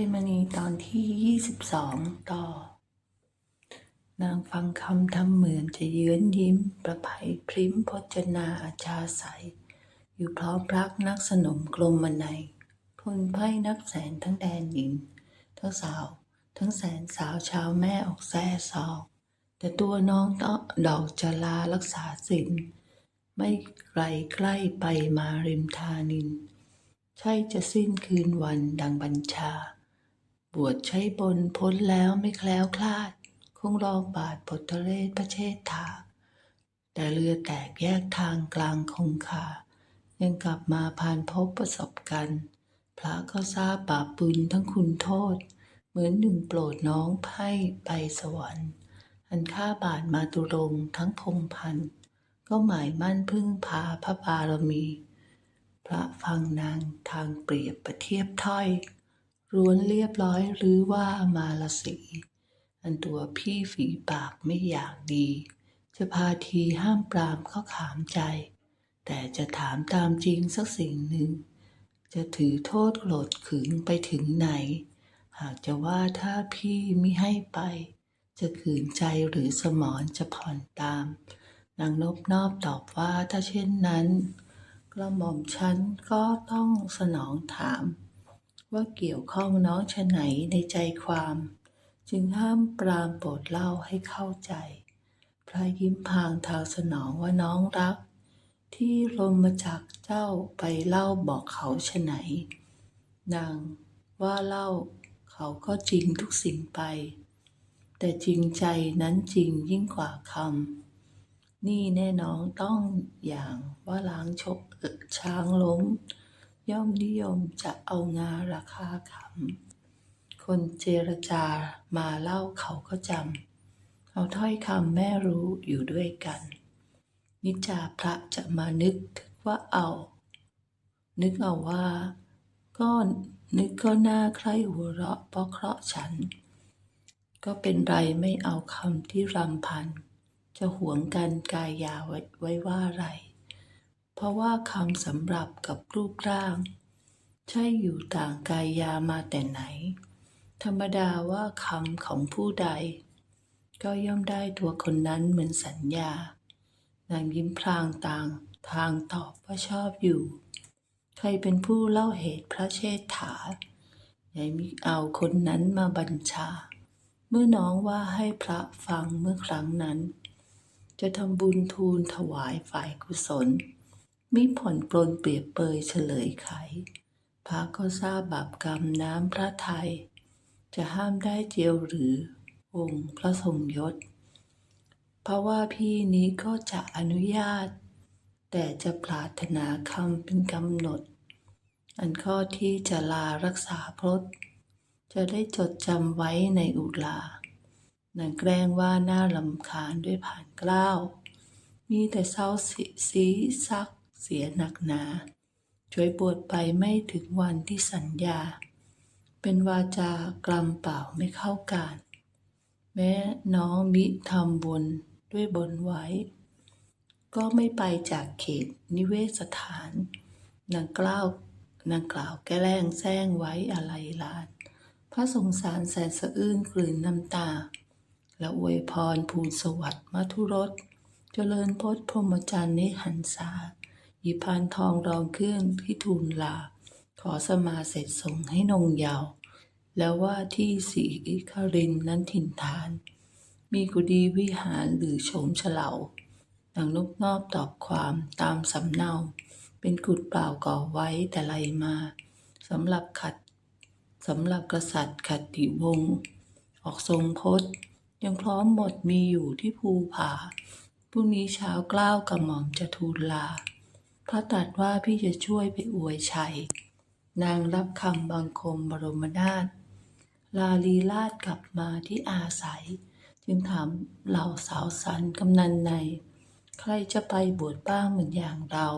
ยมณีตอนที่ 22 ต่อ นางฟังคำทำเหมือนจะเยื้อนยิ้ม ประภัยพริ้มพจนาอาชาใสอยู่พร้อมรักนักสนมกลมมาในพลไพ่นับแสนทั้งแดนดินทั้งสาว ทั้งแสนสาวชาวแม่ออกแซ่ซอกแต่ตัวน้องต้องดอกจะลารักษาศีลไม่ไกลใกล้ไปมาริมทานิน ใช่จะสิ้นคืนวันดังบัญชา บวชใช้บนพ้นแล้วไม่แคล้วคลาด คงรองบาทผลทะเลพระเชษฐา แต่เรือแตกแยกทางกลางคงคา ยังกลับมาผ่านพบประสบกัน พระก็ทราบบาปบุญทั้งคุณโทษ เหมือนหนึ่งโปรดน้องไพ่ไปสวรรค์อันข้าบาทมาตุรงทั้งพงพันก็หมายมั่นพึ่งพาพระบารมี พระฟังนางทางเปรียบประเทียบถ้อย ร้วนเรียบร้อยหรือว่ามาลสีอันตัวพี่ฝีปากไม่อยากดี จะพาทีห้ามปรามเขาขามใจ แต่จะถามตามจริงสักสิ่งหนึ่ง จะถือโทษโกรธขึงไปถึงไหน หากจะว่าถ้าพี่ไมิให้ไป จะขืนใจหรือสมอนจะผ่อนตามนางนบนอบตอบว่าถ้าเช่นนั้น กระหม่อมฉันก็ต้องสนองถาม ว่าเกี่ยวข้องน้องชะไหนในใจความ จึงห้ามปรามโปรดเล่าให้เข้าใจ พระยิ้มพางทางสนองว่าน้องรัก ที่ลมมาจากเจ้าไปเล่าบอกเขาชะไหน นางว่าเล่าเขาก็จริงทุกสิ่งไป แต่จริงใจนั้นจริงยิ่งกว่าคำนี่แน่น้องต้องอย่างว่าล้างชกเอิกช้างล้ม ย่อมนิยมจะเอางาราคาขำคนเจรจามาเล่าเขาก็จำเอาถ้อยคำแม่รู้อยู่ด้วยกัน นิจาพระจะมานึกถึงว่าเอา นึกเอาว่า ก็นึกก็น่าใคร่หัวเราะเพราะเคราะห์ฉัน ก็เป็นไรไม่เอาคำที่รำพัน จะหวงกันกายยาไว้ไว้ว่าไร เพราะว่าคำสำหรับกับรูปร่าง ใช่อยู่ต่างกายามาแต่ไหน ธรรมดาว่าคำของผู้ใด ก็ย่อมได้ตัวคนนั้นเหมือนสัญญา นางยิ้มพลางต่างทางตอบว่าชอบอยู่ ใครเป็นผู้เล่าเหตุพระเชษฐาใหญ่มิเอาคนนั้นมาบัญชา เมื่อน้องว่าให้พระฟังเมื่อครั้งนั้น จะทำบุญทูลถวายฝ่ายกุศล มิผ่อนปลนเปรียบเปยเฉลยไข พระก็ทราบบาปกรรมน้ำพระไทย จะห้ามได้เจียวหรือองค์พระทรงยศ เพราะว่าพี่นี้ก็จะอนุญาต แต่จะปรารถนาคำเป็นกำหนด อันข้อที่จะลารักษาพรตจะได้จดจำไว้ในอุลานางแกล้งว่าหน่ารำคาญด้วยผ่านกล้าว มีแต่เศร้าสีสีซัก เสียหนักหนา ช่วยบวชไปไม่ถึงวันที่สัญญา เป็นวาจากรำเปล่าไม่เข้าการ แม้น้องมิทำบุญด้วยบนไว้ ก็ไม่ไปจากเขตนิเวศสถานนางกล้าวนางกล่าวแกล้งแซงไว้อะไรลาน พระสงสารแสนสะอื้นกลืนน้ำตา และอวยพรภูลสวัสดิ์มัทุรส เจริญพจน์พรหมจรรย์นหันษา หยิบพานทองรองเครื่องที่ทูลลา ขอสมาเสร็จส่งให้นงยาว แล้วว่าที่สีคารินนั้นถิ่นฐาน มีกุฎีวิหารหรือโฉมเฉลานางนกนอบตอบความตามสำเนา เป็นกุดเปล่าก่อไว้แต่ไรมาสำหรับขัดสำหรับกษัตริย์ขัดติวงศ์ออกทรงพจน์ยังพร้อมหมดมีอยู่ที่ภูผาพรุ่งนี้เช้ากล้าวกระหม่อมจะทูลลา พระตรัสว่าพี่จะช่วยไปอวยชัย นางรับคำบังคมบรมนาถลาลีลาดกลับมาที่อาศัย จึงถามเหล่าสาวสันกำนันใน ใครจะไปบวชบ้างเหมือนอย่างเรา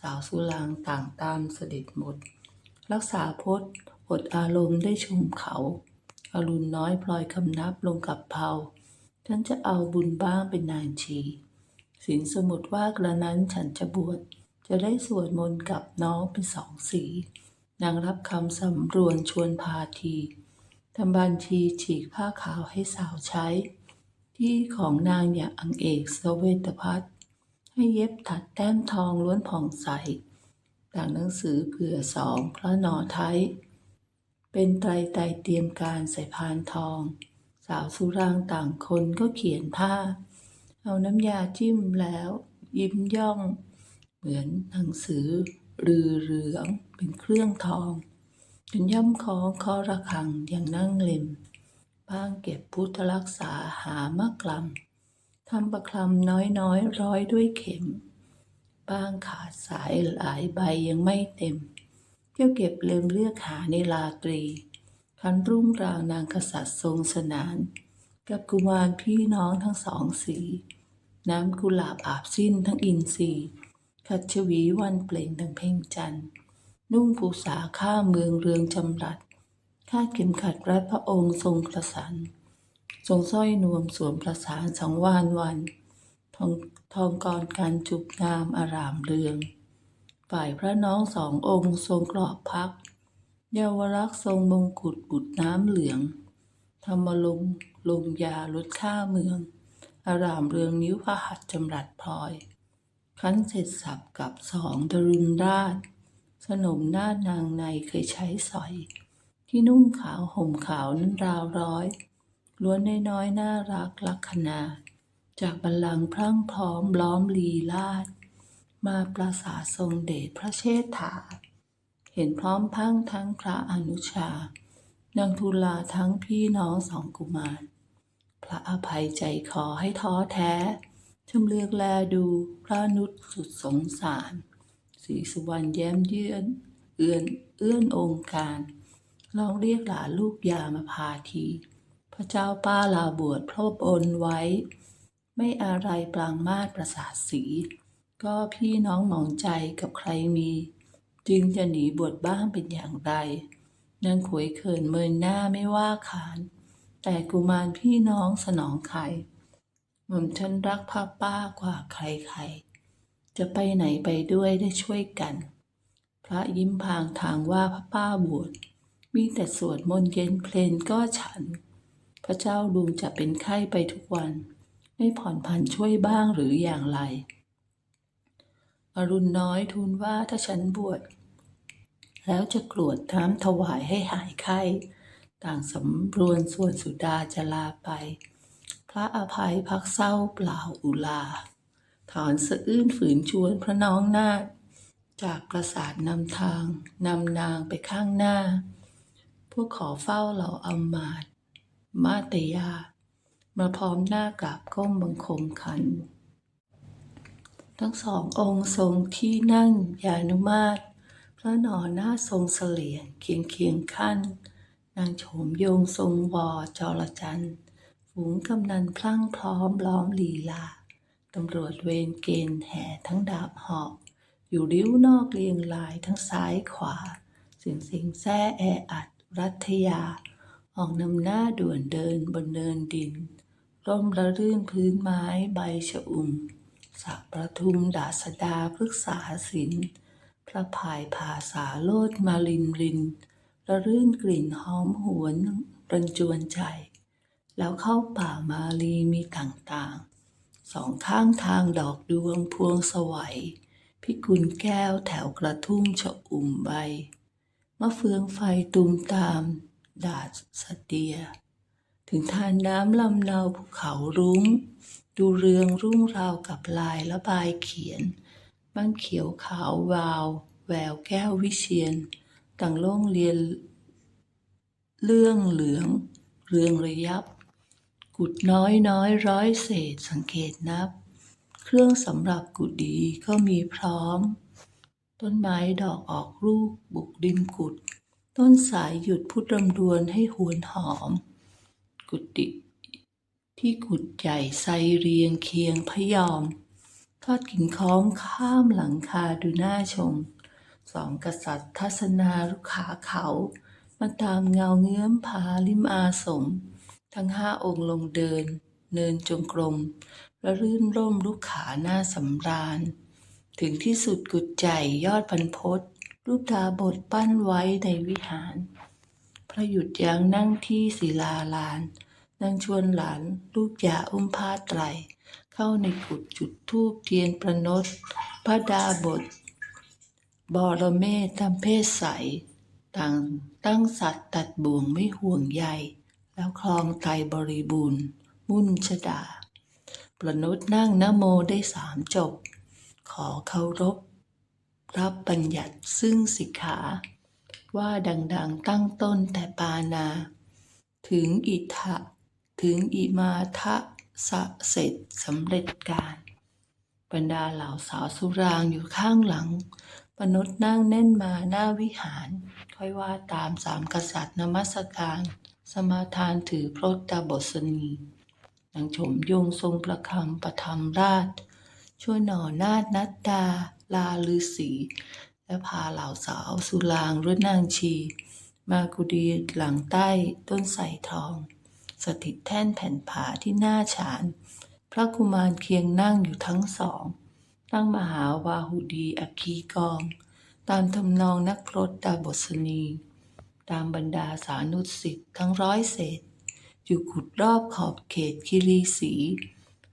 สาวสุรางต่างตามเสด็จหมด รักษาพจน์อดอารมณ์ได้ชมเขาอรุณน้อยพลอยคำนับลงกับเผาฉันจะเอาบุญบ้างเป็นนางชีสินสมุดว่ากระนั้นฉันจะบวช จะได้สวดมนต์กับน้องเป็นสองสีนางรับคำสำรวนชวนพาทีทำบัญชีฉีกผ้าขาวให้สาวใช้ ที่ของนางอย่างอังเอกสเวตพัฒให้เย็บถัดแต้มทองล้วนผ่องใสต่างหนังสือเผื่อสองพระหนอไทย เป็นไตรไตรเตรียมการใส่พานทอง สาวสุรางต่างคนก็เขียนผ้า เอาน้ำยาจิ้มแล้ว ยิ้มย่อง เหมือนหนังสือรือเหลืองเป็นเครื่องทองจนย่ำคล้องคอระฆังอย่างนั่งเล็มบ้างเก็บพุทธรักษาหามะกลำทำประคลำน้อยน้อยร้อยด้วยเข็ม บ้างขาดสายหลายใบยังไม่เต็ม เที่ยวเก็บเล็มเลือกหาในลาตรีคันรุ่งรางนางกษัตริย์ทรงสนาน กับกุมารพี่น้องทั้งสองสี น้ำกุหลาบอาบสิ้นทั้งอินทรีย์ ขัดชวีวันเปล่งดังเพ่งจันทร์ นุ่งภูษาข้าเมืองเรืองจำรัดคาดเข็มขัดรัดพระองค์ทรงกระสันทรงสร้อยนวมสวมประสานสังวานวันทองทองกรการจุบงามอารามเรือง ฝ่ายพระน้องสององค์ทรงกรอบพัก เยาวรักษ์ทรงมงกุฎบุตรน้ำเหลือง ธรรมลงลงยาลดค่าเมือง อารามเรืองนิ้วพระหัตจำรัดพลอย คันเสร็จสับกับสองดรุณราช สนมนานางในเคยใช้สอย ที่นุ่งขาวห่มขาวนั้นราวร้อย ล้วนน้อยๆน่ารักลักษณาจากบัลลังก์พรั่งพร้อมล้อมลีลาด มาปราสาททรงเดชพระเชษฐา เห็นพร้อมพังทั้งพระอนุชานางทุลาทั้งพี่น้องสองกุมาร พระอภัยใจขอให้ท้อแท้ ชำเลือกแลดูพระนุษย์สุดสงสารสีสุวรรณแย้มเยื่อนเอื้อนเอื้อนองค์การลองเรียกหลานลูกยามาพาที พระเจ้าป้าลาบวชพระบนไว้ ไม่อะไรปรางมาตรประสาทสี ก็พี่น้องหมองใจกับใครมี จึงจะหนีบวชบ้างเป็นอย่างไรนางขวยเขินเมินหน้าไม่ว่าขาน แต่กุมารพี่น้องสนองใคร หม่อมฉันรักพ่อป้ากว่าใครๆ จะไปไหนไปด้วยได้ช่วยกัน พระยิ้มพางทางว่าพระป้าบวชมีแต่สวดมนต์เย็นเพลนก็ฉัน พระเจ้าลุงจะเป็นไข้ไปทุกวัน ไม่ผ่อนผันช่วยบ้างหรืออย่างไร อรุณน้อยทูลว่าถ้าฉันบวชแล้วจะกรวดน้ำถวายให้หายไข้ ต่างสำรวนส่วนสุดาจะลาไป พระอภัยพักเศร้าเปล่าอุลา ถอนสะอื้นฝืนชวนพระน้องนาคจากปราสาทนำทางนำนางไปข้างหน้า พวกขอเฝ้าเหล่าอำมาตมาตยา มาพร้อมหน้ากราบก้มบังคมคัน ทั้งสององค์ทรงที่นั่งยานุมาตพระนอหน้าทรงเสลียงเคียงเคียงขั้น นางโฉมโยงทรงวอจรจันทร์ ฝูงกำนันพลั่งพร้อมล้อมลีลา ตำรวจเวรเกณฑ์แห่ทั้งดาบหอก อยู่ริ้วนอกเรียงรายทั้งซ้ายขวา เสียงสิงแซ่แออัด รัฐยา ออกนำหน้าด่วนเดินบนเนินดิน ร่มระรื่นพื้นไม้ใบชะอุ่มสักประทุมดาสดาพฤกษาศิลป์พระพายภาษาโลดมาลินรินระรื่นกลิ่นหอมหวนรันจวนใจ แล้วเข้าป่ามาลีมีต่างๆ สองข้างทางดอกดวงพวงสวัย พิกุลแก้วแถวกระทุ่มชะอุ่มใบ มะเฟืองไฟตุมตาม ดาดสเดีย ถึงทานน้ำลำเนาภูเขารุ้ง ดูเรืองรุ่งราวกับลายละบายเขียน บ้างเขียวขาววาว แววแก้ววิเชียน ต่างโล่งเรียน เรื่องเหลืองเรืองระยับ กุดน้อยน้อยร้อยเศษสังเกตนับ เครื่องสำหรับกุดดีก็มีพร้อม ต้นไม้ดอกออกลูกบุกริมกุด ต้นสายหยุดพุทธรำดวนให้หวนหอม กุฏิที่กุดใหญ่ไซเรียงเคียงพยอม ทอดกิ่งค้อมข้ามหลังคาดูน่าชม สองกษัตริย์ทัศนาลุกขาเขา มาตามเงาเงื้อมผาลิมอาสม ทั้งห้าองค์ลงเดิน เนินจงกรมและรื่นร่มลูกขาหน้าสำราญ ถึงที่สุดกุดใจยอดพันพศรูปดาบทปั้นไว้ในวิหาร พระหยุดยางนั่งที่ศิลาลานนางชวนหลานลูกยาอุ้มผ้าไตร เข้าในกุฏจุดทูบเทียนประนดพระดาบทบรเมธทำเพศใส ต่างตั้งสัตว์ตัดบ่วงไม่ห่วงใย แล้วคลองไตรบริบูรณ์ มุ่นชดา ประนุษนั่งนโมได้สามจบ ขอเคารพ รับบัญญัติซึ่งสิกขา ว่าดังๆตั้งต้นแต่ปานา ถึงอิทะถึงอิมาทะสะเสร็จสำเร็จการ บรรดาเหล่าสาวสุรางอยู่ข้างหลังปนุษย์นั่งแน่นมาหน้าวิหาร ค่อยว่าตามสามกษัตริย์นมัสการ สมาทานถือพรตดาบสนีนางชมยงทรงประคำประธรรมราช ช่วยหน่อนาดนัดดา ลาลือสีและพาเหล่าสาวสุรางรุ่นนางชี มากุดีหลังใต้ต้นไทรทอง สถิตแท่นแผ่นผาที่หน้าฉาน พระกุมารเคียงนั่งอยู่ทั้งสอง ตั้งมหาวาหุดีอคีกอง ตามทำนองนักพรตดาบสนี ตามบรรดาสานุสิทธิ์ทั้งร้อยเศษ อยู่ขุดรอบขอบเขตคิรีสี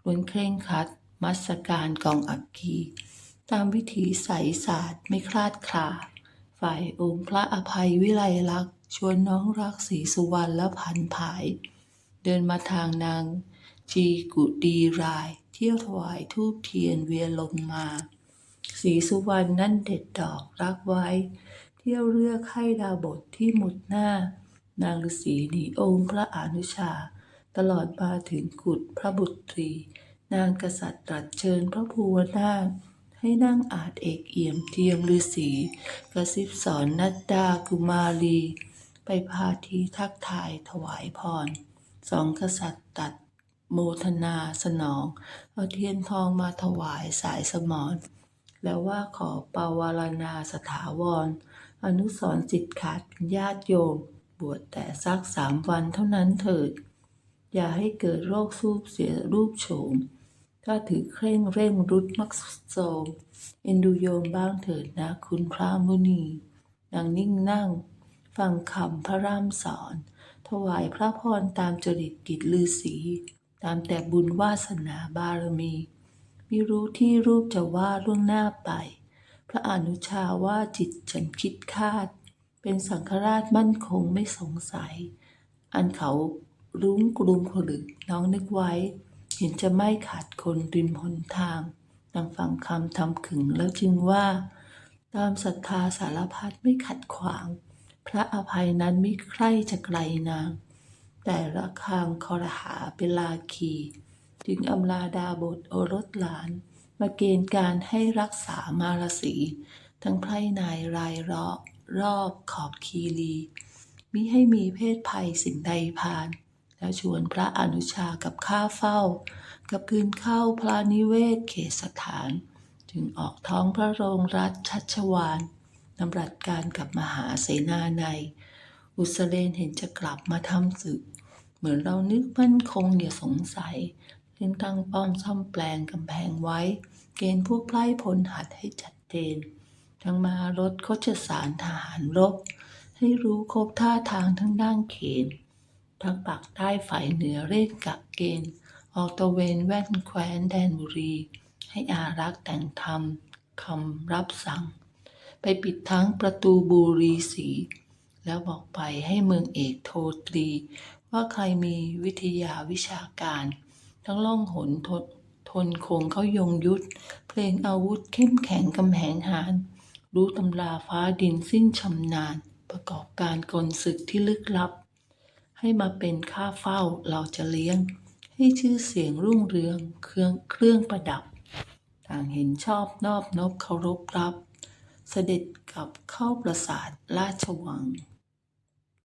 ล้วนเคร่งครัด มัสการกองอักคี ตามวิถีใสศาสตร์ไม่คลาดคลา ฝ่ายองค์พระอภัยวิไลลักษ์ชวนน้องรักสีสุวรรณและพันผาย เดินมาทางนาง จีกุดีราย เที่ยวถวายทูบเทียนเวียนลงมา สีสุวรรณนั่นเด็ดดอกรักไว้ เที่ยวเลือกให้ดาบทที่หมุดหน้า นางฤาษีหนีองค์พระอนุชา ตลอดมาถึงกุฎพระบุตรี นางกษัตริย์ตรัสเชิญพระภูวนาถให้นั่งอาจเอกเอี่ยมเทียมฤาษีกระซิบสอนนัดดากุมารี ไปพาทีทักทายถวายพรสองกษัตริย์ตัดโมทนาสนอง เอาเทียนทองมาถวายสายสมรแล้วว่าขอปาวารณาสถาวร อนุสรณ์สิทธิ์ขาดเป็นญาติโยม บวชแต่สักสามวันเท่านั้นเถิด อย่าให้เกิดโรคสูบเสียรูปโฉม ถ้าถือเคร่งเร่งรุดมักโสมเอ็นดูโยมบ้างเถิดนะคุณพระมุนีนางนิ่งนั่ง ฟังคำพระร่ำสอน ถวายพระพรตามจริตกิจลือสีตามแต่บุญวาสนาบารมี ไมิรู้ที่รูปจะว่าล่วงหน้าไป พระอนุชาว่าจิตฉันคิดคาด เป็นสังฆราชมั่นคงไม่สงสัย อันเขารุ้งกรุงขลึกน้องนึกไว้ เห็นจะไม่ขาดคนริมหนทางนางฟังคำทำขึงแล้วจึงว่า ตามศรัทธาสารพัดไม่ขัดขวาง พระอภัยนั้นไม่ใคร่จะไกลนาง แต่ละคางคอรหาเป็นลาคี จึงอำลาดาบทโอรสหลาน มาเกณฑ์การให้รักษามารสีทั้งไพร่นายรายรอบรอบขอบคีรีมิให้มีเพศภัยสิ่งใดพาน แล้วชวนพระอนุชากับข้าเฝ้า กับคืนเข้าพระนิเวศเขตสถาน จึงออกท้องพระโรงรัฐชัชวานนำรัดการกับมหาเสนาใน อุสเลนเห็นจะกลับมาทำศึก เหมือนเรานึกมั่นคงอย่าสงสัย เล่นตั้งป้อมซ่อมแปลงกำแพงไว้ เกณฑ์พวกไพร่พลหัดให้ชัดเจนทั้งมารถโคชสารทหารรบ ให้รู้ครบท่าทางทั้งด้านเขนทั้งปากใต้ฝ่ายเหนือเร่งกักเกณฑ์ ออกตะเวนแว่นแคว้นแดนบุรี ให้อารักษ์แต่งธรรมคำรับสั่ง ไปปิดทั้งประตูบูรีสี แล้วบอกไปให้เมืองเอกโทตรี ว่าใครมีวิทยาวิชาการ ทั้งล่องหนทนทนคงเขายงยุทธเพลงอาวุธเข้มแข็งกำแหงหานรู้ตำราฟ้าดินสิ้นชำนาญ ประกอบการกลศึกที่ลึกลับ ให้มาเป็นข้าเฝ้าเราจะเลี้ยง ให้ชื่อเสียงรุ่งเรืองเครื่องเครื่องประดับ ต่างเห็นชอบนอบนบเคารพรับ เสด็จกลับเข้าปราสาทราชวัง